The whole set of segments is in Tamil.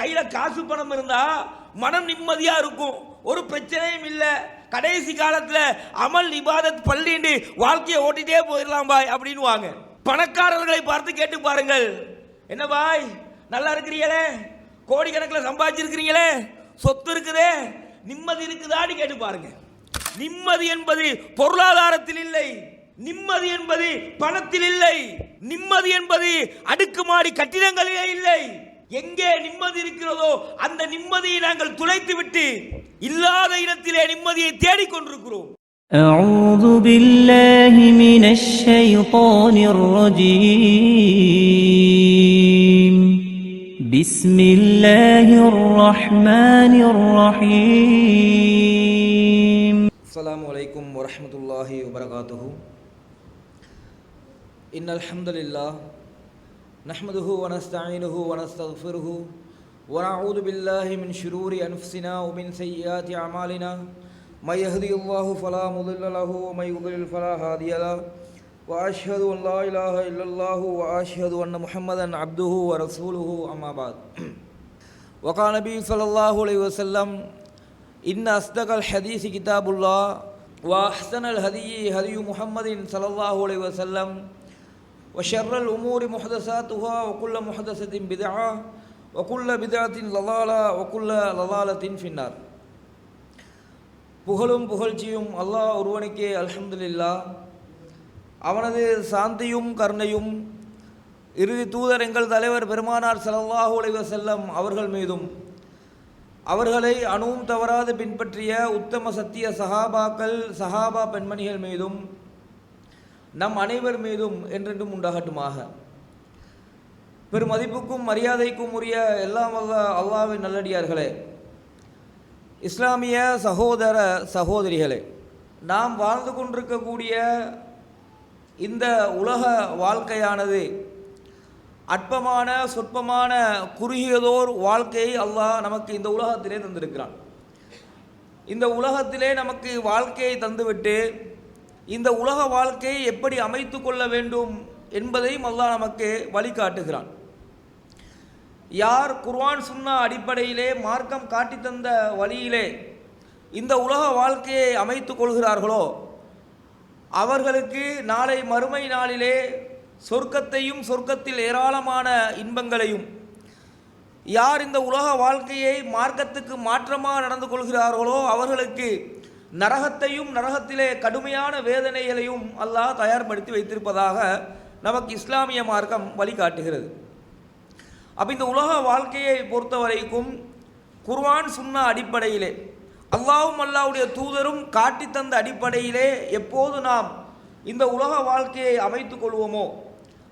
கையில காசு பணம் இருந்தா மனம் நிம்மதியா இருக்கும். ஒரு பிரச்சனையும் இல்லை. கடைசி காலத்துல அமல் இபாதத் பள்ளிண்டு வாழ்க்கையை ஓட்டிட்டே போயிடலாம் பாய் அப்படின்னு வாங்க பணக்காரர்களை பார்த்து கேட்டு பாருங்கள். என்ன பாய் நல்லா இருக்கிறீங்களே? கோடிக்கணக்கில் சம்பாதிச்சிருக்கிறீங்களே? சொத்து இருக்குதே? நிம்மதி இருக்குதான்னு கேட்டு பாருங்க. நிம்மதி என்பது பொருளாதாரத்தில் இல்லை. நிம்மதி என்பது பணத்தில் இல்லை. நிம்மதி என்பது அடுக்குமாடி கட்டிடங்களிலே இல்லை. எங்கே நிம்மதி இருக்கிறதோ அந்த நிம்மதியை நாங்கள் துளைத்து விட்டு இல்லாத இடத்திலே நிம்மதியை தேடிக்கொண்டிருக்கிறோம் أعوذ بالله من الشيطان الرجيم بسم الله الرحمن الرحيم السلام عليكم ورحمة الله وبركاته إن الحمد لله نحمده ونستعينه ونستغفره ونعوذ بالله من شرور أنفسنا ومن سيئات أعمالنا. من يهدي الله فلا مضل له ومن يضلل فلا هادي له. وأشهد أن لا إله إلا الله وأشهد أن محمدا عبده ورسوله أما بعد. وقال النبي صلى الله عليه وسلم إن أصدق الحديث كتاب الله وأحسن الهدي هدي محمد صلى الله عليه وسلم. وشر الأمور محدثاتها وكل محدثة بدعة وكل بدعة ضلالة وكل ضلالة في النار புகழும் புகழ்ச்சியும் அல்லாஹ் ஒருவனுக்கே அல்ஹம்துலில்லாஹ் அவனது சாந்தியும் கருணையும் இறுதி தூதர் எங்கள் தலைவர் பெருமானார் ஸல்லல்லாஹு அலைஹி வஸல்லம் அவர்கள் மீதும் அவர்களை அணுவும் தவறாது பின்பற்றிய உத்தம சத்திய சஹாபாக்கள் சஹாபா பெண்மணிகள் மீதும் நம் அனைவர் மீதும் என்றென்றும் உண்டாகட்டுமாக. பெருமதிப்புக்கும் மரியாதைக்கும் உரிய எல்லாம் வல்ல அல்லாவின் நல்லடியார்களே. இஸ்லாமிய சகோதர சகோதரிகளே நாம் வாழ்ந்து கொண்டிருக்கக்கூடிய இந்த உலக வாழ்க்கையானது அற்பமான சொற்பமான குறுகியதோர் வாழ்க்கையை அல்லாஹ் நமக்கு இந்த உலகத்திலே தந்திருக்கிறான். இந்த உலகத்திலே நமக்கு வாழ்க்கையை தந்துவிட்டு இந்த உலக வாழ்க்கையை எப்படி அமைத்து கொள்ள வேண்டும் என்பதையும் அல்லாஹ் நமக்கு வழிகாட்டுகிறான். யார் குர்வான் சுன்னா அடிப்படையிலே மார்க்கம் காட்டி தந்த வழியிலே இந்த உலக வாழ்க்கையை அமைத்து கொள்கிறார்களோ அவர்களுக்கு நாளை மறுமை நாளிலே சொர்க்கத்தையும் சொர்க்கத்தில் ஏராளமான இன்பங்களையும் யார் இந்த உலக வாழ்க்கையை மார்க்கத்துக்கு மாற்றமாக நடந்து கொள்கிறார்களோ அவர்களுக்கு நரகத்தையும் நரகத்திலே கடுமையான வேதனைகளையும் அல்லாஹ் தயார்படுத்தி வைத்திருப்பதாக நமக்கு இஸ்லாமிய மார்க்கம் வழிகாட்டுகிறது. அப்போ இந்த உலக வாழ்க்கையை பொறுத்த வரைக்கும் குர்ஆன் சுன்னா அடிப்படையிலே அல்லாவும் அல்லாவுடைய தூதரும் காட்டி தந்த அடிப்படையிலே எப்போது நாம் இந்த உலக வாழ்க்கையை அமைத்து கொள்வோமோ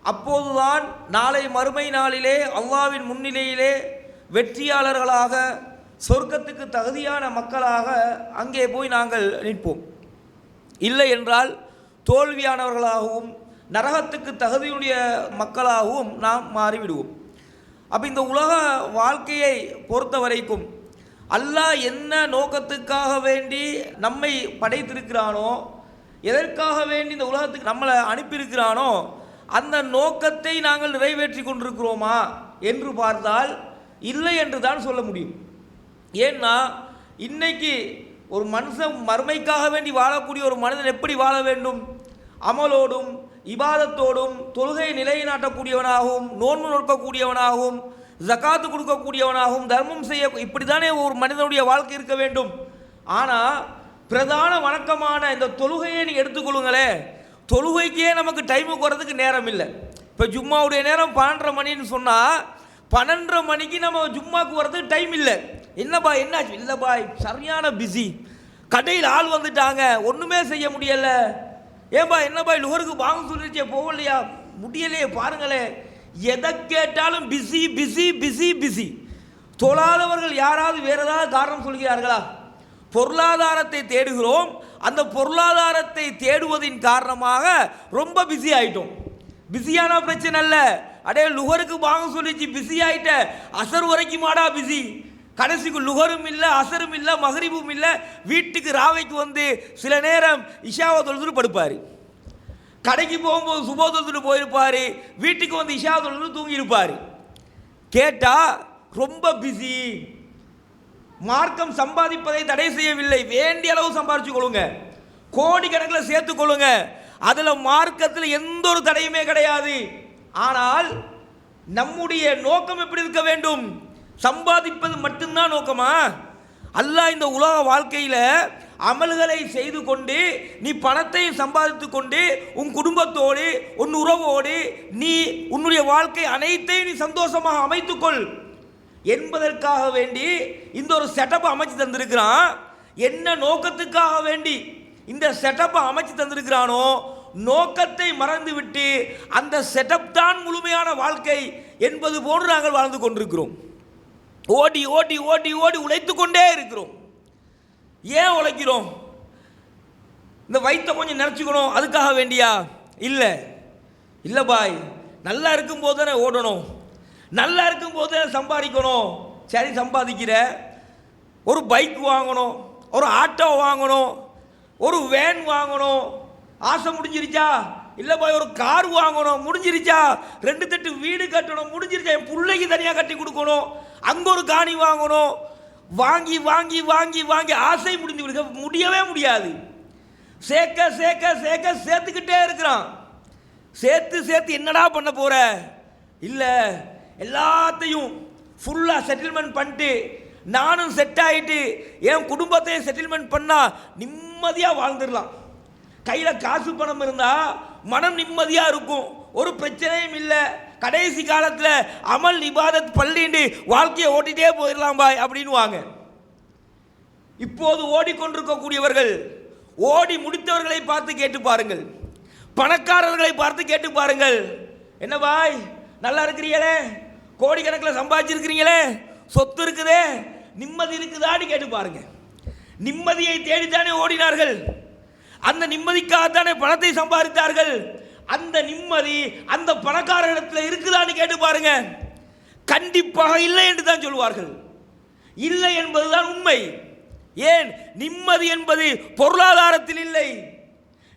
அப்போதுதான் நாளை மறுமை நாளிலே அல்லாவின் முன்னிலையிலே வெற்றியாளர்களாக சொர்க்கத்துக்கு தகுதியான மக்களாக அங்கே போய் நாங்கள் நிற்போம். இல்லை என்றால் தோல்வியானவர்களாகவும் நரகத்துக்கு தகுதியுடைய மக்களாகவும் நாம் மாறிவிடுவோம். அப்போ இந்த உலக வாழ்க்கையை பொறுத்த வரைக்கும் அல்லாஹ் என்ன நோக்கத்துக்காக வேண்டி நம்மை படைத்திருக்கிறானோ எதற்காக வேண்டி இந்த உலகத்துக்கு நம்மளை அனுப்பியிருக்கிறானோ அந்த நோக்கத்தை நாங்கள் நிறைவேற்றி கொண்டிருக்கிறோமா என்று பார்த்தால் இல்லை என்று தான் சொல்ல முடியும். ஏன்னா இன்னைக்கு ஒரு மனுஷன் மறுமைக்காக வேண்டி வாழக்கூடிய ஒரு மனிதன் எப்படி வாழ வேண்டும்? அமலோடும் இபாதத்தோடும் தொழுகை நிலைநாட்டக்கூடியவனாகவும் நோன்பு நோக்கக்கூடியவனாகவும் ஜகாத்து கொடுக்கக்கூடியவனாகவும் தர்மம் செய்ய இப்படி தானே ஒரு மனிதனுடைய வாழ்க்கை இருக்க வேண்டும். ஆனால் பிரதான வணக்கமான இந்த தொழுகையை நீ எடுத்துக்கொள்ளுங்களே. தொழுகைக்கே நமக்கு டைமுக்கு வரதுக்கு நேரம் இல்லை. இப்போ ஜும்மாவுடைய நேரம் பன்னெண்டரை மணின்னு சொன்னால் பன்னெண்டரை மணிக்கு நம்ம ஜும்மாக்கு வர்றதுக்கு டைம் இல்லை. என்னப்பா என்னாச்சு? இல்லைப்பா சரியான பிஸி கடையில் ஆள் வந்துட்டாங்க. ஒன்றுமே செய்ய முடியலை. ஏன்பா என்னப்பா லுகருக்கு வாங்க சொல்லிச்சே போகலையா? முடியலையே பாருங்களே. எதை கேட்டாலும் பிஸி பிஸி பிஸி பிஸி தொழாதவர்கள் யாராவது வேற ஏதாவது காரணம் சொல்கிறார்களா? பொருளாதாரத்தை தேடுகிறோம். அந்த பொருளாதாரத்தை தேடுவதின் காரணமாக ரொம்ப பிஸி ஆயிட்டோம். பிஸியான பிரச்சனை இல்லை அடே லுகருக்கு வாங்க சொல்லிச்சு பிஸி ஆகிட்ட அசர் வரைக்குமாடா பிஸி கடைசிக்கு லுகரும் இல்லை அசரும் இல்லை மகரிபும் இல்லை. வீட்டுக்கு ராவைக்கு வந்து சில நேரம் இஷாவை தொழுதுட்டு படுப்பார். கடைக்கு போகும்போது சுபோ தொழுதுட்டு போயிருப்பார். வீட்டுக்கு வந்து இஷா தொழுது தூங்கியிருப்பார். கேட்டால் ரொம்ப பிஸி மார்க்கம் சம்பாதிப்பதை தடை செய்யவில்லை. வேண்டிய அளவு சம்பாதிச்சு கொள்ளுங்க. கோடிக்கணக்கில் சேர்த்து கொள்ளுங்க. அதில் மார்க்கத்தில் எந்த ஒரு தடையுமே கிடையாது. ஆனால் நம்முடைய நோக்கம் எப்படி இருக்க வேண்டும்? சம்பாதிப்பது மட்டும்தான் நோக்கமா? அல்லாஹ் இந்த உலக வாழ்க்கையில் அமல்களை செய்து கொண்டு நீ பணத்தை சம்பாதித்து கொண்டு உன் குடும்பத்தோடு உன் உறவோடு நீ உன்னுடைய வாழ்க்கை அனைத்தையும் நீ சந்தோஷமாக அமைத்துக்கொள் என்பதற்காக வேண்டி இந்த ஒரு செட்டப்பை அமைச்சு தந்திருக்கிறான். என்ன நோக்கத்துக்காக வேண்டி இந்த செட்டப்பை அமைச்சு தந்திருக்கிறானோ நோக்கத்தை மறந்துவிட்டு அந்த செட்டப் தான் முழுமையான வாழ்க்கை என்பது போன்று நாங்கள் வாழ்ந்து கொண்டிருக்கிறோம். ஓடி ஓடி ஓடி ஓடி உழைத்து கொண்டே இருக்கிறோம். ஏன் உழைக்கிறோம்? இந்த வயிற்ற கொஞ்சம் நினச்சிக்கணும். அதுக்காக வேண்டியா? இல்லை. இல்லை பாய். நல்லா இருக்கும்போது தானே ஓடணும். நல்லா இருக்கும்போது சம்பாதிக்கணும். சரி சம்பாதிக்கிற. ஒரு பைக் வாங்கணும். ஒரு ஆட்டோ வாங்கணும். ஒரு வேன் வாங்கணும். ஆசை முடிஞ்சிருச்சா? இல்லை ஒரு கார் வாங்கணும் முடிஞ்சிருச்சா? ரெண்டு தட்டு வீடு கட்டணும் முடிஞ்சிருச்சா? என் பிள்ளைக்கு தனியாக கட்டி கொடுக்கணும். அங்கே ஒரு காணி வாங்கணும். வாங்கி வாங்கி வாங்கி வாங்கி ஆசை முடிஞ்சு விடுங்க முடியவே முடியாது. சேர்க்க சேர்க்க சேர்க்க சேர்த்துக்கிட்டே இருக்கிறான். சேர்த்து சேர்த்து என்னடா பண்ண போகிற இல்லை எல்லாத்தையும் ஃபுல்லாக செட்டில்மெண்ட் பண்ணிட்டு நானும் செட் ஆகிட்டு என் குடும்பத்தையும் செட்டில்மெண்ட் பண்ணால் நிம்மதியாக வாழ்ந்துடலாம். கையில் காசு பணம் இருந்தால் மனம் நிம்மதியாக இருக்கும். ஒரு பிரச்சனையும் இல்லை. கடைசி காலத்தில் அமல் இபாதத் பள்ளிண்டு வாழ்க்கையை ஓட்டிகிட்டே போயிடலாம் பாய் அப்படின்னு வாங்க இப்போது ஓடிக்கொண்டிருக்கக்கூடியவர்கள் ஓடி முடித்தவர்களை பார்த்து கேட்டு பாருங்கள். பணக்காரர்களை பார்த்து கேட்டு பாருங்கள். என்ன பாய் நல்லா இருக்கிறீங்களே? கோடிக்கணக்கில் சம்பாதிச்சிருக்கிறீங்களே? சொத்து இருக்குதே? நிம்மதி இருக்குதான்னு கேட்டு பாருங்க. நிம்மதியை தேடித்தானே ஓடினார்கள். அந்த நிம்மதிக்காகத்தானே பணத்தை சம்பாதித்தார்கள்? அந்த நிம்மதி அந்த பணக்காரனிடத்தில் இருக்குதான்னு கேட்டு பாருங்க. கண்டிப்பாக இல்லை என்று தான் சொல்வார்கள். இல்லை என்பதுதான் உண்மை. ஏன்? நிம்மதி என்பது பொருளாதாரத்தில் இல்லை.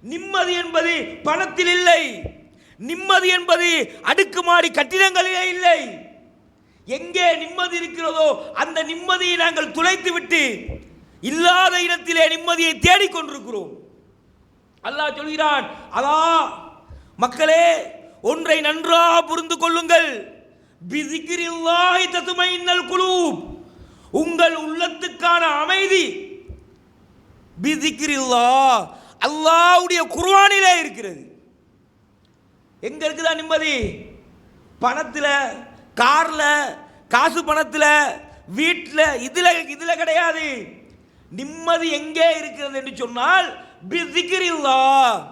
நிம்மதி என்பது பணத்தில் இல்லை. நிம்மதி என்பது அடுக்குமாடி கட்டிடங்களிலே இல்லை. எங்கே நிம்மதி இருக்கிறதோ அந்த நிம்மதியை நாங்கள் துளைத்து விட்டு இல்லாத இடத்திலே நிம்மதியை தேடிக்கொண்டிருக்கிறோம். அல்லாஹ் சொல்கிறான் அதா மக்களே ஒன்றை நன்றாக புரிந்து கொள்ளுங்கள். பிதிக்கிரில்லாஹி தத்துமைன்னல் குலூப். உங்கள் உள்ளத்துக்கான அமைதி. பிதிக்கிரில்லா அல்லாஹ்வுடைய குர்வானிலே இருக்கிறது. எங்க இருக்குதா நிம்மதி? பணத்தில் காரில் காசு பணத்தில் வீட்டில் இதில் இதில் கிடையாது. நிம்மதி எங்கே இருக்கிறது என்று சொன்னால் பிதிக்கிரில்லா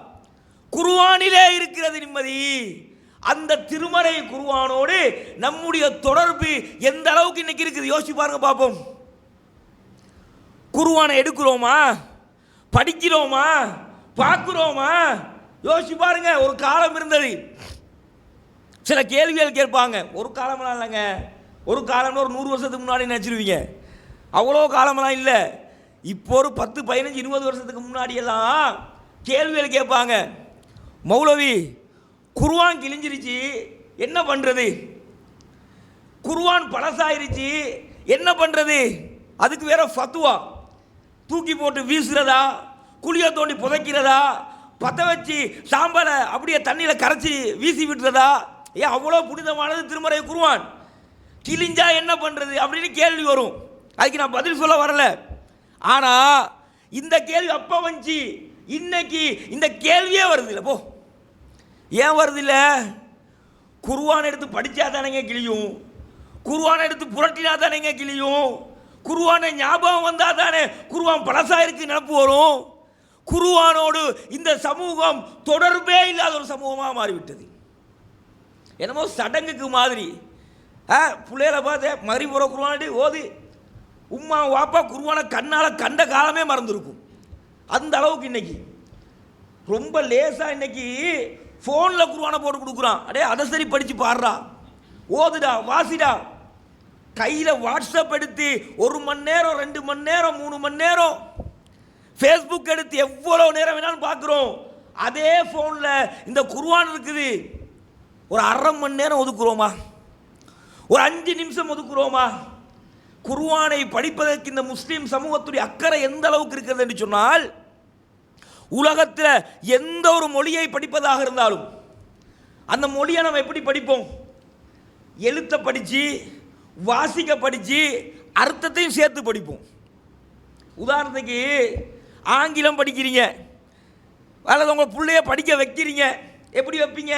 குருவானிலே இருக்கிறது நிம்மதி. அந்த திருமறை குருவானோடு நம்முடைய தொடர்பு எந்த அளவுக்கு இன்னைக்கு இருக்குது? யோசிச்சு பாருங்க பார்ப்போம் குருவானை எடுக்கிறோமா? படிக்கிறோமா? பார்க்குறோமா? யோசிச்சு பாருங்க ஒரு காலம் இருந்தது. சில கேள்விகள் கேட்பாங்க. ஒரு காலமெல்லாம் இல்லைங்க. ஒரு காலம்னு ஒரு நூறு வருஷத்துக்கு முன்னாடி நினச்சிருவீங்க. அவ்வளோ காலமெல்லாம் இல்லை. இப்போ ஒரு பத்து பதினஞ்சு இருபது வருஷத்துக்கு முன்னாடியெல்லாம் கேள்விகள் கேட்பாங்க. மௌலவி குருவான் கிழிஞ்சிருச்சு என்ன பண்ணுறது குருவான் பழசாயிருச்சு என்ன பண்ணுறது அதுக்கு வேற ஃபத்துவா. தூக்கி போட்டு வீசுறதா? குழியை தோண்டி புதைக்கிறதா? பற்ற வச்சு சாம்பலை அப்படியே தண்ணியில் கரைச்சி வீசி விட்டுறதா ஏன் அவ்வளோ புனிதமானது திருமறை குருவான் கிழிஞ்சா என்ன பண்ணுறது அப்படின்னு கேள்வி வரும். அதுக்கு நான் பதில் சொல்ல வரல. ஆனால் இந்த கேள்வி அப்போ வந்துச்சு. இன்னைக்கு இந்த கேள்வியே வருது இல்லை போ. ஏன் வருது இல்லை குருவான் எடுத்து படித்தா தானேங்க கிளியும் குருவானை எடுத்து புரட்டினா தானேங்க கிளியும் குருவானை ஞாபகம் வந்தால் தானே குருவான் பழசாயிருக்கு நினப்பு வரும். குருவானோடு இந்த சமூகம் தொடர்பே இல்லாத ஒரு சமூகமாக மாறிவிட்டது. என்னமோ சடங்குக்கு மாதிரி. ஆ பிள்ளையில பார்த்து மறிபுற குருவானடி ஓது. உம்மா வாப்பா குருவானை கண்ணால் கண்ட காலமே மறந்துருக்கும். அந்த அளவுக்கு இன்னைக்கு. ரொம்ப லேசாக இன்னைக்கு ஃபோனில் குருவானை போட்டு கொடுக்குறான். அடே அதை சரி படித்து பாடுறா. ஓதுடா வாசிடா. கையில் வாட்ஸ்அப் எடுத்து ஒரு மணி நேரம் ரெண்டு மணி நேரம் மூணு மணி நேரம். ஃபேஸ்புக் எடுத்து எவ்வளோ நேரம் வேணாலும் பார்க்குறோம். அதே ஃபோனில் இந்த குருவான் இருக்குது. ஒரு அரை மணி நேரம் ஒதுக்குறோமா? ஒரு அஞ்சு நிமிஷம் ஒதுக்குறோமா? குர்வானை படிப்பதற்கு இந்த முஸ்லீம் சமூகத்துடைய அக்கறை எந்த அளவுக்கு இருக்கிறது என்று சொன்னால் உலகத்தில் எந்த ஒரு மொழியை படிப்பதாக இருந்தாலும் அந்த மொழியை நம்ம எப்படி படிப்போம்? எழுத்தை படித்து வாசிக்க படித்து அர்த்தத்தையும் சேர்த்து படிப்போம். உதாரணத்துக்கு ஆங்கிலம் படிக்கிறீங்க அல்லது உங்கள் பிள்ளைய படிக்க வைக்கிறீங்க எப்படி வைப்பீங்க?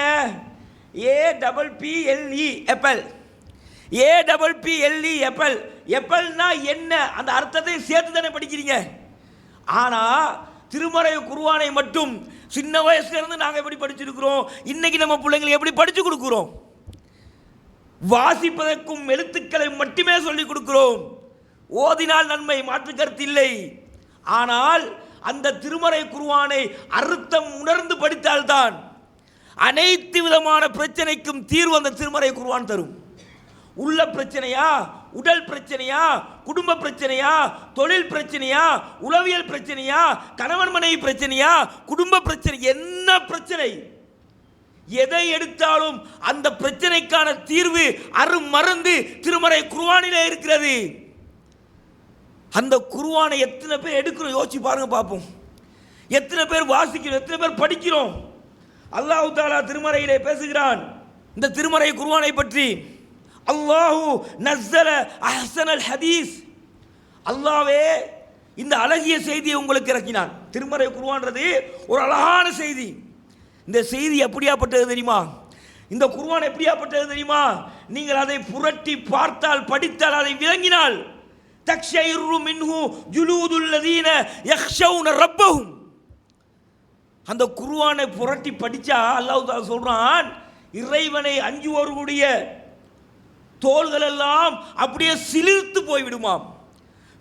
A double P L E apple A double P L E apple எப்பல்னா என்ன? அந்த அர்த்தத்தை சேர்த்து தானே படிக்கிறீங்க. ஆனால் திருமறை குருவானை மட்டும் சின்ன வயசுலேருந்து நாங்கள் எப்படி படிச்சிருக்கிறோம்? இன்னைக்கு நம்ம பிள்ளைங்களுக்கு எப்படி படித்து கொடுக்குறோம்? வாசிப்பதற்கும் எழுத்துக்களை மட்டுமே சொல்லிக் கொடுக்கிறோம். ஓதினால் நன்மை மாற்று கருத்து இல்லை. ஆனால் அந்த திருமறை குருவானை அர்த்தம் உணர்ந்து படித்தால்தான் அனைத்து விதமான பிரச்சனைக்கும் தீர்வு அந்த திருமறை குருவான் தரும். உள்ள பிரச்சனையா உடல் பிரச்சனையா குடும்ப பிரச்சனையா தொழில் பிரச்சனையா உளவியல் பிரச்சனையா கணவன் மனைவி பிரச்சனையா குடும்ப பிரச்சனை என்ன பிரச்சனை? எதை எடுத்தாலும் அந்த பிரச்சனைக்கான தீர்வு அருமருந்து திருமறை குருவானிலே இருக்கிறது. அந்த குருவானை எத்தனை பேர் எடுக்கிறோம்? யோசிச்சு பாருங்க பார்ப்போம் எத்தனை பேர் வாசிக்கிறோம்? எத்தனை பேர் படிக்கிறோம்? அல்லாஹு தாலா திருமறையிலே பேசுகிறான். இந்த திருமறை குருவானை பற்றி அல்லாஹு நஸ்ஸல அஹசனல் ஹதீஸ் அல்லாவே இந்த அழகிய செய்தியை உங்களுக்கு இறக்கினான். திருமறை குருவான்றது ஒரு அழகான செய்தி. இந்த செய்தி எப்படியாப்பட்டது தெரியுமா? இந்த குருவான் எப்படியாப்பட்டது தெரியுமா? நீங்கள் அதை புரட்டி பார்த்தால் படித்தால் அதை விளங்கினால். தக்ஷைரு மின்ஹு ஜுலூதுல்லதீன யக்ஷவுன ரப்பஹும். அந்த குருவானை புரட்டி படித்தா அல்லாஹ் சொல்கிறான் இறைவனை அஞ்சுவோர்களுடைய தோள்கள் எல்லாம் அப்படியே சிலிர்த்து போய்விடுமாம்.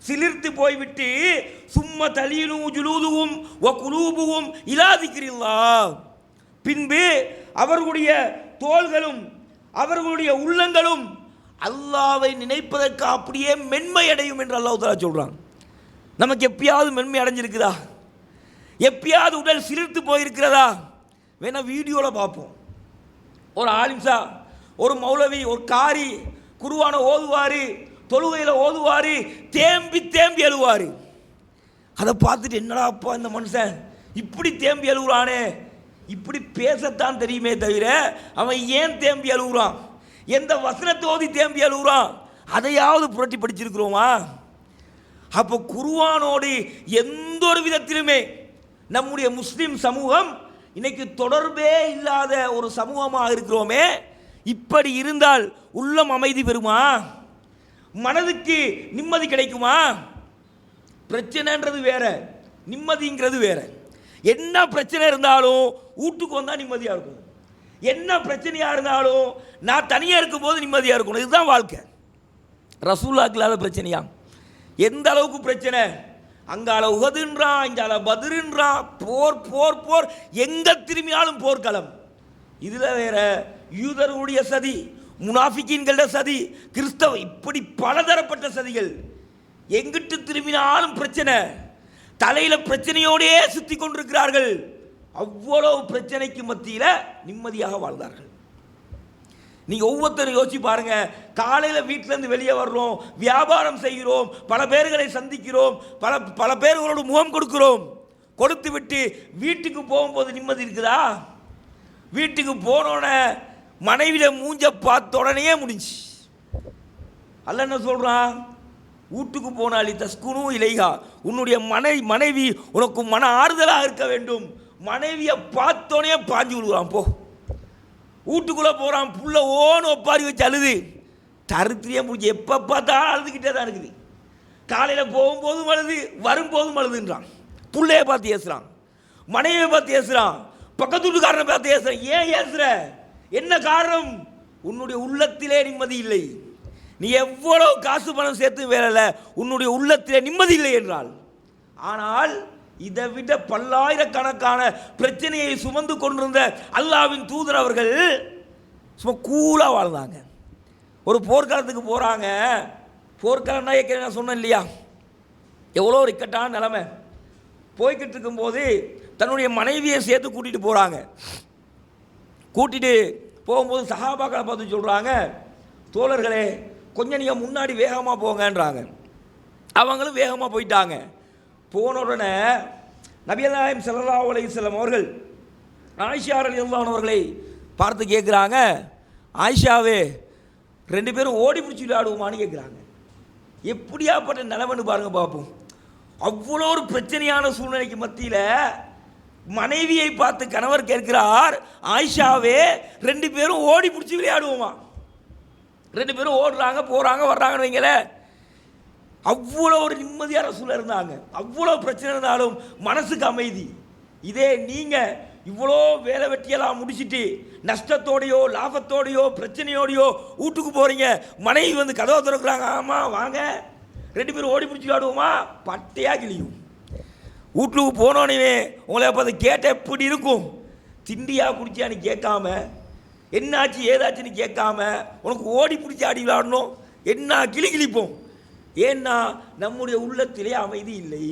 சிலிர்த்து போய்விட்டு சும்ம தலியனும் ஜுலூதுவும் வ குலூபுவும் இலாதிக்கிறீங்களா பின்பு அவர்களுடைய தோள்களும் அவர்களுடைய உள்ளங்களும் அல்லாவை நினைப்பதற்கு அப்படியே மென்மை அடையும் என்று அல்லாஹாலா சொல்கிறான் நமக்கு எப்பயாவது மென்மை அடைஞ்சிருக்குதா? எப்பயாவது உடல் சிலிர்த்து போயிருக்கிறதா? வேணா வீடியோவில் பார்ப்போம். ஒரு ஆலிம்சா ஒரு மௌலவி ஒரு காரி குருவான ஓதுவார் தொழுகையில் ஓதுவார் தேம்பி தேம்பி எழுவார். அதை பார்த்துட்டு என்னடாப்பா இந்த மனுஷன்? இப்படி தேம்பி எழுவுறானே. இப்படி பேசத்தான் தெரியுமே தவிர அவன் ஏன் தேம்பி அழுகுறான் எந்த வசனத்தை ஓதி தேம்பி அழுகுறான் அதையாவது புரட்டி படிச்சிருக்கிறோமா? அப்போ குருவானோடு எந்த ஒரு விதத்திலுமே நம்முடைய முஸ்லீம் சமூகம் இன்னைக்கு தொடர்பே இல்லாத ஒரு சமூகமாக இருக்கிறோமே. இப்படி இருந்தால் உள்ளம் அமைதி பெறுமா? மனதுக்கு நிம்மதி கிடைக்குமா? பிரச்சனைன்றது வேற நிம்மதிங்கிறது வேற. என்ன பிரச்சனை இருந்தாலும் வீட்டுக்கு வந்தால் நிம்மதியாக இருக்கும். என்ன பிரச்சனையாக இருந்தாலும் நான் தனியாக இருக்கும்போது நிம்மதியாக இருக்கணும். இதுதான் வாழ்க்கை. ரசூல்லாக்கு இல்லாத பிரச்சனையா? எந்த அளவுக்கு பிரச்சனை? அங்கால உகதுன்றான் இங்கால பதிருன்றான் போர் போர் போர். எங்கே திரும்பினாலும் போர்க்களம். இதில் வேற யூதர்களுடைய சதி முனாஃபிக்கின்கள சதி கிறிஸ்தவ இப்படி பலதரப்பட்ட சதிகள். எங்கிட்டு திரும்பினாலும் பிரச்சனை. தலையில் பிரச்சனையோடையே சுத்தி கொண்டிருக்கிறார்கள். அவ்வளவு பிரச்சனைக்கு மத்தியில் நிம்மதியாக வாழ்ந்தார்கள். நீங்கள் ஒவ்வொருத்தரும் யோசிச்சு பாருங்க. காலையில் வீட்டிலேருந்து வெளியே வர்றோம் வியாபாரம் செய்கிறோம் பல பேர்களை சந்திக்கிறோம் பல பல பேர்களோடு முகம் கொடுக்கிறோம். கொடுத்து விட்டு வீட்டுக்கு போகும்போது நிம்மதி இருக்குதா? வீட்டுக்கு போனோடனே மனைவியில் மூஞ்ச பார்த்த உடனே முடிஞ்சு அல்ல என்ன சொல்கிறான் வீட்டுக்கு போனாலி தஸ்குனு இலைகா உன்னுடைய மனை மனைவி உனக்கு மன ஆறுதலாக இருக்க வேண்டும். மனைவியை பார்த்தோன்னே பாஞ்சு விடுவான் போ. வீட்டுக்குள்ளே போகிறான் புள்ள ஓன்னு ஒப்பாரி வச்சு அழுது. தருத்திரியே முடிஞ்சு எப்போ பார்த்தாலும் அழுதுகிட்டே தான் இருக்குது. காலையில் போகும்போதும் அழுது வரும்போதும் அழுதுன்றான். புள்ளையை பார்த்து ஏசுகிறான் மனைவியை பார்த்து ஏசுகிறான் பக்கத்து வீட்டுக்காரனை பார்த்து ஏசுறான் ஏன் ஏசுற என்ன காரணம்? உன்னுடைய உள்ளத்திலே நிம்மதி இல்லை. நீ எவ்வளோ காசு பணம் சேர்த்து வேறல உன்னுடைய உள்ளத்திலே நிம்மதி இல்லை என்றால் ஆனால் இதை விட பல்லாயிரக்கணக்கான பிரச்சனையை சுமந்து கொண்டிருந்த அல்லாவின் தூதர் அவர்கள் சும்மா கூலாக வாழ்ந்தாங்க. ஒரு போர்க்காலத்துக்கு போகிறாங்க போர்க்காலம்னா ஏற்கனவே நான் சொன்னேன் இல்லையா? எவ்வளோ ஒரு இக்கட்டான நிலைமை. போய்கிட்டு இருக்கும்போது தன்னுடைய மனைவியை சேர்த்து கூட்டிகிட்டு போகிறாங்க கூட்டிகிட்டு போகும்போது சஹாபாக்களை பார்த்து சொல்கிறாங்க தோழர்களே கொஞ்சம் நீங்கள் முன்னாடி வேகமாக போங்கன்றாங்க. அவங்களும் வேகமாக போயிட்டாங்க. போன உடனே நபியல்லாயம் ஸல்லல்லாஹு அலைஹி அவர்கள் ஆயிஷா ரலியல்லாஹு அவர்களை பார்த்து கேட்குறாங்க ஆயிஷாவே ரெண்டு பேரும் ஓடி பிடிச்சி விளையாடுவோமான்னு கேட்குறாங்க எப்படியாப்பட்ட நிலவன்னு பாருங்கள் பார்ப்போம் அவ்வளோ ஒரு பிரச்சனையான சூழ்நிலைக்கு மத்தியில் மனைவியை பார்த்து கணவர் கேட்கிறார் ஆயிஷாவே ரெண்டு பேரும் ஓடி பிடிச்சி விளையாடுவோமா? ரெண்டு பேரும் ஓடுறாங்க போகிறாங்க வர்றாங்கன்னு வைங்களேன் அவ்வளோ ஒரு நிம்மதியான சூழல் இருந்தாங்க. அவ்வளோ பிரச்சனை இருந்தாலும் மனசுக்கு அமைதி. இதே நீங்கள் இவ்வளோ வேலை வெட்டியெல்லாம் முடிச்சிட்டு நஷ்டத்தோடையோ லாபத்தோடையோ பிரச்சனையோடையோ வீட்டுக்கு போகிறீங்க மனைவி வந்து கதவை திறக்கிறாங்க. ஆமாம் வாங்க. ரெண்டு பேரும் ஓடி பிடிச்சி விளையாடுவோமா? பட்டையாக கிளியும் வீட்டுக்கு போனோடனே உங்களை அப்போ அதை கேட்ட எப்படி இருக்கும்? திண்டியா குடிச்சியான்னு கேட்காம என்னாச்சு ஏதாச்சுன்னு கேட்காம உனக்கு ஓடி பிடிச்சி ஆடி விளையாடணும் என்ன கிளி கிழிப்போம் ஏன்னா நம்முடைய உள்ளத்திலே அமைதி இல்லை.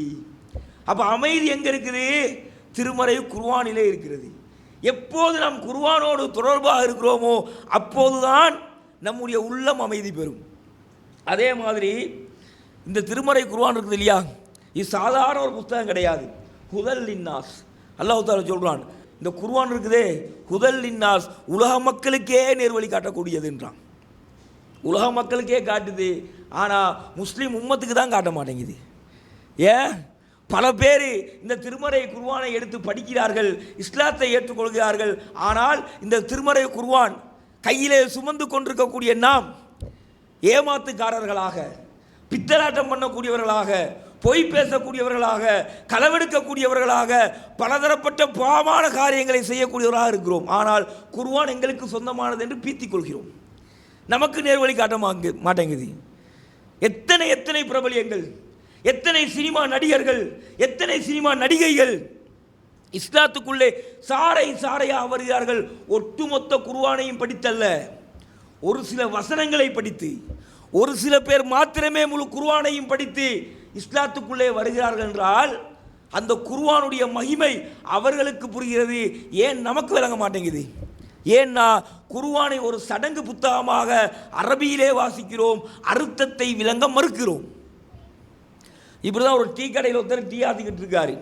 அப்போ அமைதி எங்கே இருக்குது? திருமறை குர்வானிலே இருக்கிறது. எப்போது நாம் குர்வானோடு தொடர்பாக இருக்கிறோமோ அப்போதுதான் நம்முடைய உள்ளம் அமைதி பெறும். அதே மாதிரி இந்த திருமறை குருவான் இருக்குது இல்லையா? இது சாதாரண ஒரு புத்தகம் கிடையாது. ஹுதல் லின்னாஸ் அல்லாஹால சொல்கிறான் இந்த குர்வான் இருக்குதே ஹுதல் லின்னாஸ் உலக மக்களுக்கே நேர்வழி காட்டக்கூடியதுன்றான். உலக மக்களுக்கே காட்டுது ஆனால் முஸ்லீம் உம்மத்துக்கு தான் காட்ட மாட்டேங்குது. ஏன்? பல பேர் இந்த திருமறை குர்வானை எடுத்து படிக்கிறார்கள் இஸ்லாத்தை ஏற்றுக்கொள்கிறார்கள் ஆனால் இந்த திருமறை குர்வான் கையிலே சுமந்து கொண்டிருக்கக்கூடிய நாம் ஏமாத்துக்காரர்களாக பித்தலாட்டம் பண்ணக்கூடியவர்களாக பொய் பேசக்கூடியவர்களாக களவெடுக்கக்கூடியவர்களாக பலதரப்பட்ட பாவமான காரியங்களை செய்யக்கூடியவர்களாக இருக்கிறோம். ஆனால் குர்வான் எங்களுக்கு சொந்தமானது என்று பீத்திக் கொள்கிறோம் நமக்கு நேர்வழி காட்ட மாட்டேங்குது. எத்தனை எத்தனை பிரபலியங்கள் எத்தனை சினிமா நடிகர்கள் எத்தனை சினிமா நடிகைகள் இஸ்லாத்துக்குள்ளே சாறை சாறையாக வருகிறார்கள். ஒட்டுமொத்த குருவானையும் படித்தல்ல. ஒரு சில வசனங்களை படித்து ஒரு சில பேர் மாத்திரமே முழு குருவானையும் படித்து இஸ்லாத்துக்குள்ளே வருகிறார்கள் என்றால் அந்த குருவானுடைய மகிமை அவர்களுக்கு புரிகிறது. ஏன் நமக்கு விளங்க மாட்டேங்குது? ஏன்னா குருவானை ஒரு சடங்கு புத்தகமாக அரபியிலே வாசிக்கிறோம் அர்த்தத்தை விளங்க மறுக்கிறோம். இப்படி தான் ஒரு டீ கடையில் ஒருத்தர் டீ ஆற்றிக்கிட்டு இருக்காரு.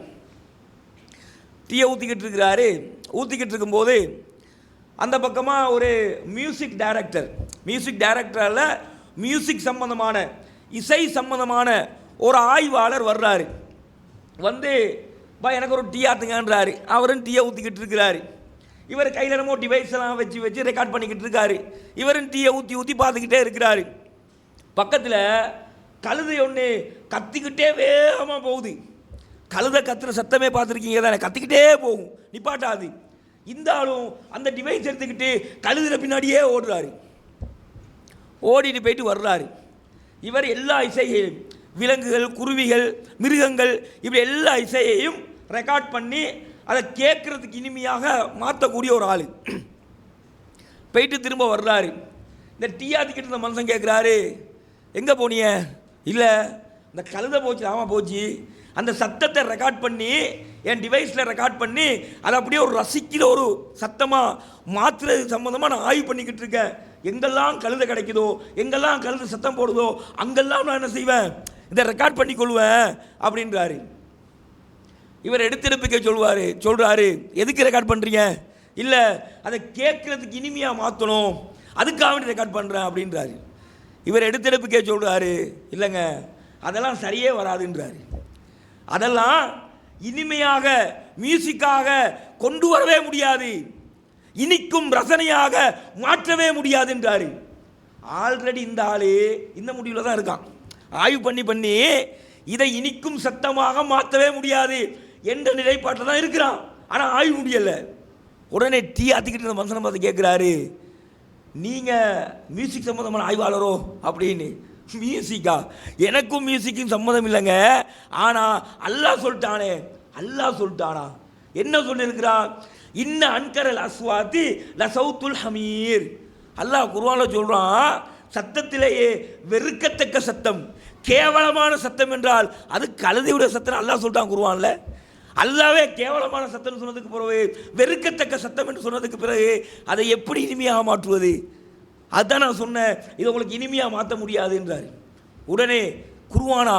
டீயை ஊற்றிக்கிட்டு இருக்கிறாரு. ஊற்றிக்கிட்டு இருக்கும்போது அந்த பக்கமாக ஒரு மியூசிக் டைரக்டர். மியூசிக் டைரக்டரில் மியூசிக் சம்பந்தமான இசை சம்பந்தமான ஒரு ஆய்வாளர் வர்றாரு. வந்து பா எனக்கு ஒரு டீ ஆத்துங்கன்றாரு. அவரும் டீயை ஊற்றிக்கிட்டு இருக்கிறாரு இவர் கையில் என்னமோ டிவைஸ் எல்லாம் வச்சு வச்சு ரெக்கார்ட் பண்ணிக்கிட்டு இருக்காரு இவரும் டீயை ஊற்றி ஊற்றி பார்த்துக்கிட்டே இருக்கிறாரு. பக்கத்தில் கழுதை ஒன்று கத்திக்கிட்டே வேகமாக போகுது. கழுதை கத்துற சத்தமே பார்த்துருக்கீங்க தானே? கத்திக்கிட்டே போகும். நிப்பாட்டாது. இந்த ஆளும் அந்த டிவைஸ் எடுத்துக்கிட்டு கழுதுற பின்னாடியே ஓடுறாரு. ஓடிட்டு போயிட்டு வர்றாரு. இவர் எல்லா இசையும் விலங்குகள் குருவிகள் மிருகங்கள் இப்படி எல்லா இசையையும் ரெக்கார்ட் பண்ணி அதை கேட்குறதுக்கு இனிமையாக மாற்றக்கூடிய ஒரு ஆள். போயிட்டு திரும்ப வர்றாரு. இந்த டீயாத்திக்கிட்டு இருந்த மனுஷன் கேட்குறாரு எங்கே போனீங்க? இல்லை இந்த கழுதை போச்சு ஆமாம் போச்சு. அந்த சத்தத்தை ரெக்கார்ட் பண்ணி என் டிவைஸில் ரெக்கார்ட் பண்ணி அதை அப்படியே ஒரு ரசிக்கிற ஒரு சத்தமாக மாற்றுறது சம்மந்தமாக நான் ஆய்வு பண்ணிக்கிட்டு இருக்கேன். எங்கெல்லாம் கழுதை கிடைக்குதோ எங்கெல்லாம் கழுது சத்தம் போடுதோ அங்கெல்லாம் நான் என்ன செய்வேன்? இதை ரெக்கார்ட் பண்ணி கொள்வேன் அப்படின்றாரு. இவர் எடுத்தெடுப்புக்கே சொல்வார் சொல்கிறாரு எதுக்கு ரெக்கார்ட் பண்ணுறீங்க இல்லை அதை கேட்குறதுக்கு இனிமையாக மாற்றணும் அதுக்காக வேண்டி ரெக்கார்ட் பண்ணுறேன் அப்படின்றாரு. இவர் எடுத்தெடுப்புக்கே சொல்கிறாரு இல்லைங்க அதெல்லாம் சரியே வராதுன்றாரு. அதெல்லாம் இனிமையாக மியூசிக்காக கொண்டு வரவே முடியாது. இனிக்கும் ரசனையாக மாற்றவே முடியாதுன்றாரு. ஆல்ரெடி இந்த ஆளு இந்த முடிவில் தான் இருக்கான். ஆய்வு பண்ணி பண்ணி இதை இனிக்கும் சத்தமாக மாற்றவே முடியாது என்ற நிலைப்பாட்டில் தான் இருக்கிறான். ஆனால் ஆய்வு முடியலை. உடனே டீ ஆத்திக்கிட்டு இருந்த மனுஷனை பார்த்து கேட்குறாரு நீங்கள் மியூசிக் சம்மந்தமான ஆய்வாளரோ? அப்படின்னு. மியூசிக்கா எனக்கும் மியூசிக்கும் சம்மந்தம் இல்லைங்க. ஆனால் அல்லாஹ் சொல்லிட்டானே அல்லாஹ் சொல்லிட்டானா? என்ன சொல்லியிருக்கிறான் இன்ன அன்கரல் அஸ்வாதி லசவுத்துல் ஹமீர். அல்லாஹ் குருவானில் சொல்கிறான் சத்தத்திலேயே வெறுக்கத்தக்க சத்தம். கேவலமான சத்தம் என்றால் அது கழுதையுடைய சத்தம் அல்லாஹ் சொல்லிட்டான் குருவான்ல அல்லாவே கேவலமான சத்தம் சொன்னதுக்கு பிறகு வெறுக்கத்தக்க சத்தம் என்று சொன்னதுக்கு பிறகு அதை எப்படி இனிமையாக மாற்றுவது? அதுதான் நான் சொன்னேன் இதை உங்களுக்கு இனிமையாக மாற்ற முடியாது என்றார். உடனே குருவானா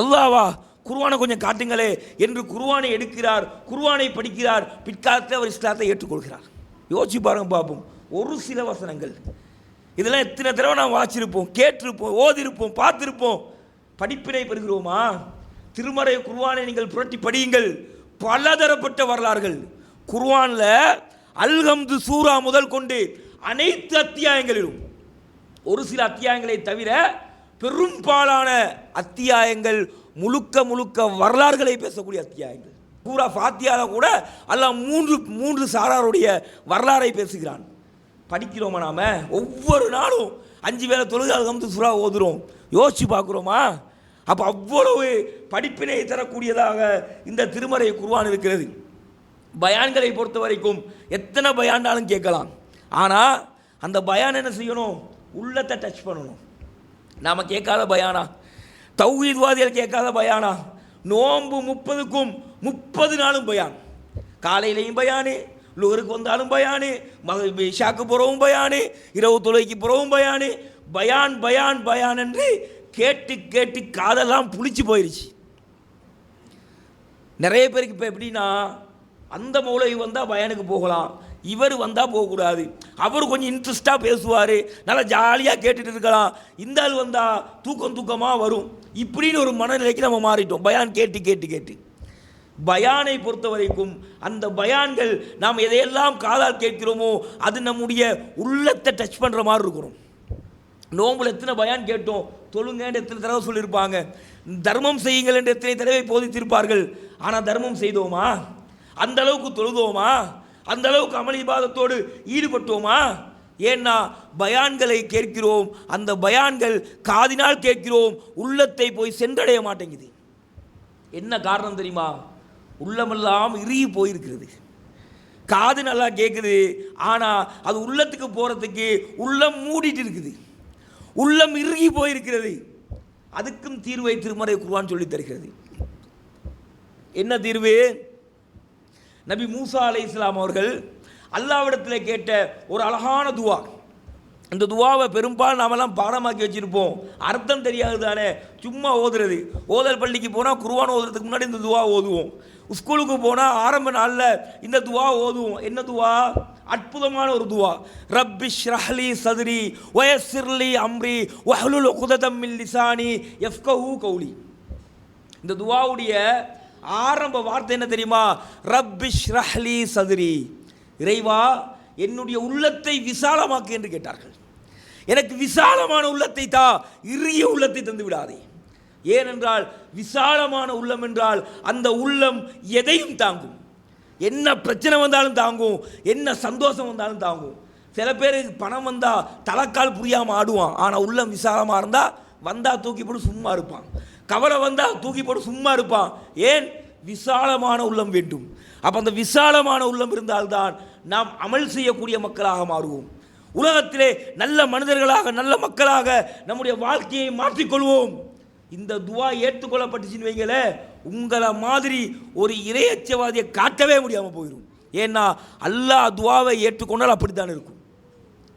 அல்லாவா? குருவானை கொஞ்சம் காட்டுங்களே என்று குருவானை எடுக்கிறார் குருவானை படிக்கிறார் பிற்காலத்தில் அவர் இஸ்லாத்தை ஏற்றுக்கொள்கிறார். யோசிச்சு பாருங்க பார்ப்போம் ஒரு சில வசனங்கள். இதெல்லாம் எத்தனை தடவை நாம் வாச்சிருப்போம் கேட்டிருப்போம் ஓதிருப்போம் பார்த்துருப்போம். படிப்பினை பெறுகிறோமா? திருமறை குர்வானை நீங்கள் புரட்டி படியுங்கள். பலதரப்பட்ட வரலாறுகள். குர்வானில் அல்ஹம்து சூரா முதல் கொண்டு அனைத்து அத்தியாயங்களிலும் ஒரு சில அத்தியாயங்களை தவிர பெரும்பாலான அத்தியாயங்கள் முழுக்க முழுக்க வரலாறுகளை பேசக்கூடிய அத்தியாயங்கள். பூரா ஃபாத்தியால கூட அல்ல மூன்று மூன்று சாராருடைய வரலாறை பேசுகிறான். படிக்கிறோமா நாம? ஒவ்வொரு நாளும் அஞ்சு வேலை தொழுகால் வந்து சுறா ஓதுறோம். யோசிச்சு பார்க்குறோமா? அப்போ அவ்வளவு படிப்பினை தரக்கூடியதாக இந்த திருமறை குர்ஆன் இருக்கிறது. பயான்களை பொறுத்த வரைக்கும் எத்தனை பயான்னாலும் கேட்கலாம். ஆனால் அந்த பயான் என்ன செய்யணும்? உள்ளத்தை டச் பண்ணணும். நாம் கேட்காத பயானா? தௌஹீத்வாதிகள் கேட்காத பயானா? நோன்பு முப்பதுக்கும் முப்பது நாளும் பயான். காலையிலையும் பயானு லுகருக்கு வந்தாலும் பயானு மக இஷாக்கு புறவும் பயானு இரவு தொலைக்கு புறவும் பயானு பயான் பயான் பயான் என்று கேட்டு கேட்டு காதெல்லாம் புளிச்சு போயிடுச்சு நிறைய பேருக்கு இப்போ எப்படின்னா அந்த மூளை வந்தால் பயனுக்கு போகலாம் இவர் வந்தால் போகக்கூடாது. அவர் கொஞ்சம் இன்ட்ரெஸ்ட்டாக பேசுவார் நல்லா ஜாலியாக கேட்டுட்டு இருக்கலாம். இந்த ஆள் வந்தால் தூக்கம் தூக்கமாக வரும். இப்படின்னு ஒரு மனநிலைக்கு நம்ம மாறிட்டோம். பயான் கேட்டு கேட்டு கேட்டு. பயானை பொறுத்த வரைக்கும் அந்த பயான்கள் நாம் எதையெல்லாம் காதால் கேட்கிறோமோ அது நம்முடைய உள்ளத்தை டச் பண்ணுற மாதிரி இருக்கிறோம் நோம்புல எத்தனை பயான் கேட்டோம்? தொழுங்கன்னு எத்தனை தடவை சொல்லியிருப்பாங்க. தர்மம் செய்யுங்கள் என்று எத்தனை தடவை போதித்திருப்பார்கள். ஆனால் தர்மம் செய்தோமா? அந்த அளவுக்கு தொழுதோமா? அந்த அளவுக்கு அமளிபாதத்தோடு ஈடுபட்டோமா? ஏன்னா பயான்களை கேட்கிறோம் அந்த பயான்கள் காதினால் கேட்கிறோம் உள்ளத்தை போய் சென்றடைய மாட்டேங்குது. என்ன காரணம் தெரியுமா? உள்ளமெல்லாம் இறுகி போயிருக்கிறது. காது நல்லா கேட்குது ஆனால் அது உள்ளத்துக்கு போகிறதுக்கு உள்ளம் மூடிட்டு இருக்குது. உள்ளம் இறுகி போயிருக்கிறது. அதுக்கும் தீர்வை திருமறை குர்ஆன் சொல்லி தருகிறது. என்ன தீர்வு? நபி மூசா அலை இஸ்லாம் அவர்கள் அல்லாவிடத்தில் கேட்ட ஒரு அழகான துவா. இந்த துவாவை பெரும்பாலும் நாமெல்லாம் பாடமாக்கி வச்சுருப்போம். அர்த்தம் தெரியாது தானே சும்மா ஓதுறது. ஓதல் பள்ளிக்கு போனால் குருவான் ஓதுறதுக்கு முன்னாடி இந்த துவா ஓதுவோம். ஸ்கூலுக்கு போனால் ஆரம்ப நாளில் இந்த துவா ஓதுவோம். என்ன துவா? அற்புதமான ஒரு துவா. ரப்பி ஷ்ரஹ்லி சதுரி ஒயசிர்லி அம்ரி ஒஹலுல் குததம் லிசானி எஃப்கஹூ கௌலி. இந்த துவாவுடைய ஆரம்ப வார்த்தை என்ன தெரியுமா? ரப்பி ஷ்ரஹலி சதுரி. இறைவா என்னுடைய உள்ளத்தை விசாலமாக்கு என்று கேட்டார்கள். எனக்கு விசாலமான உள்ளத்தை தா இறுகிய உள்ளத்தை தந்து விடாதே. ஏனென்றால் விசாலமான உள்ளம் என்றால் அந்த உள்ளம் எதையும் தாங்கும். என்ன பிரச்சனை வந்தாலும் தாங்கும் என்ன சந்தோஷம் வந்தாலும் தாங்கும். சில பேருக்கு பணம் வந்தால் தலைக்கால் புரியாமல் ஆடுவான் ஆனால் உள்ளம் விசாலமாக இருந்தால் வந்தால் தூக்கி போட்டு சும்மா இருப்பான். கவலை வந்தால் தூக்கி போட்டு சும்மா இருப்பான். ஏன்? விசாலமான உள்ளம் வேண்டும். அப்போ அந்த விசாலமான உள்ளம் இருந்தால்தான் நாம் அமல் செய்யக்கூடிய மக்களாக மாறுவோம். உலகத்திலே நல்ல மனிதர்களாக நல்ல மக்களாக நம்முடைய வாழ்க்கையை மாற்றிக்கொள்வோம். இந்த துவா ஏற்றுக்கொள்ளப்பட்டுச்சுன்னு வைங்கள உங்களை மாதிரி ஒரு இரையச்சவாதியை காட்டவே முடியாமல் போயிடும் ஏன்னா அல்லாஹ் துவாவை ஏற்றுக்கொண்டால் அப்படித்தான் இருக்கும்.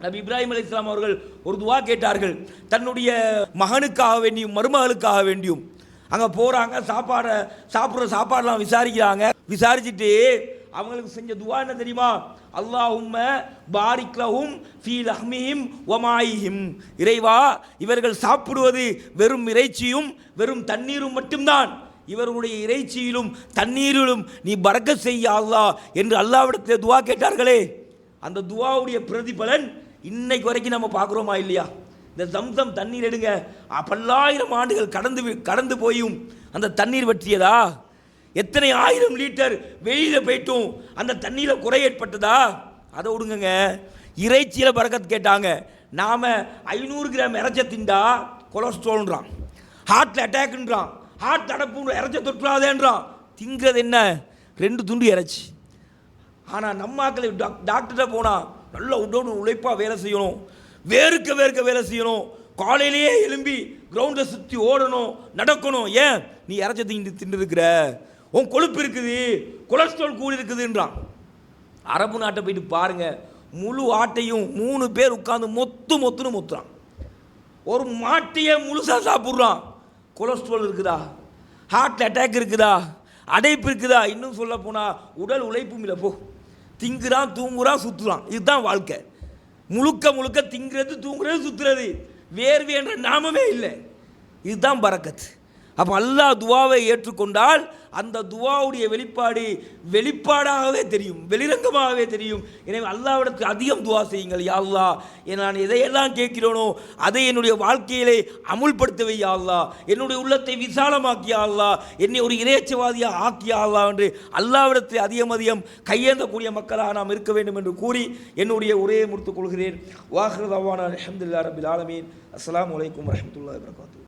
நபி இப்ராஹிம் அலி இஸ்லாம் அவர்கள் ஒரு துவா கேட்டார்கள். தன்னுடைய மகனுக்காக வேண்டியும் மருமகளுக்காக வேண்டியும். அங்கே போகிறாங்க சாப்பாடை சாப்பிட்ற சாப்பாடெலாம் விசாரிக்கிறாங்க. விசாரிச்சுட்டு அவங்களுக்கு செஞ்ச துவா என்ன தெரியுமா? அல்லாஹும்ம பாரிக்லஹும் ஃபீ லஹ்மிஹிம் ஒமாயிஹிம் இறைவா இவர்கள் சாப்பிடுவது வெறும் இறைச்சியும் வெறும் தண்ணீரும் மட்டும்தான். இவர்களுடைய இறைச்சியிலும் தண்ணீரிலும் நீ பறக்க செய்ய அல்லா என்று அல்லாவிடத்தில் துவா கேட்டார்களே. அந்த துவாவுடைய பிரதிபலன் இன்னைக்கு வரைக்கும் நம்ம பார்க்குறோமா இல்லையா? இந்த சம்சம் தண்ணீர் எடுங்க. பல்லாயிரம் ஆண்டுகள் கடந்து வி- கடந்து போயும். அந்த தண்ணீர் வற்றியதா? எத்தனை ஆயிரம் லிட்டர் வெளியில் போயிட்டும். அந்த தண்ணியில் குறை ஏற்பட்டதா? அதை விடுங்கங்க. இறைச்சியில் பறக்கத்து கேட்டாங்க. நாம் ஐநூறு கிராம் இறைச்ச திண்டா? கொலஸ்ட்ரால்ன்றான். ஹார்ட்டில் அட்டாக்ன்றான் ஹார்ட் அடப்பு இறைச்ச தொற்றாதேன்றான். திங்கிறது என்ன? ரெண்டு துண்டு இறைச்சி. ஆனால் நம்ம ஆக்கள் டாக் டாக்டர்கிட்ட போனால் நல்ல உடனே உழைப்பாக வேலை செய்யணும். வேறுக்க வேர்க்க வேலை செய்யணும். காலையிலேயே எலும்பி கிரவுண்டை சுற்றி ஓடணும் நடக்கணும். ஏன்? நீ இறச்ச திண்டு திண்டு இருக்கிற உன் கொழுப்பு இருக்குது கொலஸ்ட்ரால் கூடி இருக்குதுன்றான் அரபு நாட்டை போயிட்டு பாருங்க முழு ஆட்டையும் மூணு பேர் உட்காந்து மொத்து மொத்துன்னு மொத்துறான். ஒரு மாட்டையே முழுசாக சாப்பிட்றான். கொலஸ்ட்ரால் இருக்குதா? ஹார்ட் அட்டாக் இருக்குதா? அடைப்பு இருக்குதா? இன்னும் சொல்ல போனால் உடல் உழைப்பும் இல்லை போ. திங்குறான் தூங்குறான் சுற்றுறான் இதுதான் வாழ்க்கை. முழுக்க முழுக்க திங்கிறது தூங்குறது சுற்றுறது வேர்வை என்ற நாமமே இல்லை. இதுதான் பறக்கத்து. அப்போ அல்லாஹ் துவாவை ஏற்றுக்கொண்டால் அந்த துவாவுடைய வெளிப்பாடு வெளிப்பாடாகவே தெரியும் வெளிரங்கமாகவே தெரியும். எனவே அல்லாவிடத்துக்கு அதிகம் துவா செய்யுங்கள் யாழ்லா நான் எதையெல்லாம் கேட்கிறேனோ அதை என்னுடைய வாழ்க்கையிலே அமுல்படுத்தவை யாழ்லா என்னுடைய உள்ளத்தை விசாலமாக்கிய ஆள்லா என்னை ஒரு இறைச்சவாதியாக ஆக்கிய ஆள்லா என்று அல்லாவிடத்தில் அதிகம் அதிகம் கையேந்தக்கூடிய மக்களாக நாம் இருக்க வேண்டும் என்று கூறி என்னுடைய உரையை முடித்துக் கொள்கிறேன். வாஹ்ரதாவான அலமதுல்லா ரபில் ஆலமீன். அஸ்லாம் வலைக்கம் வரஹ்மத்துல்லாஹி வரகாத்து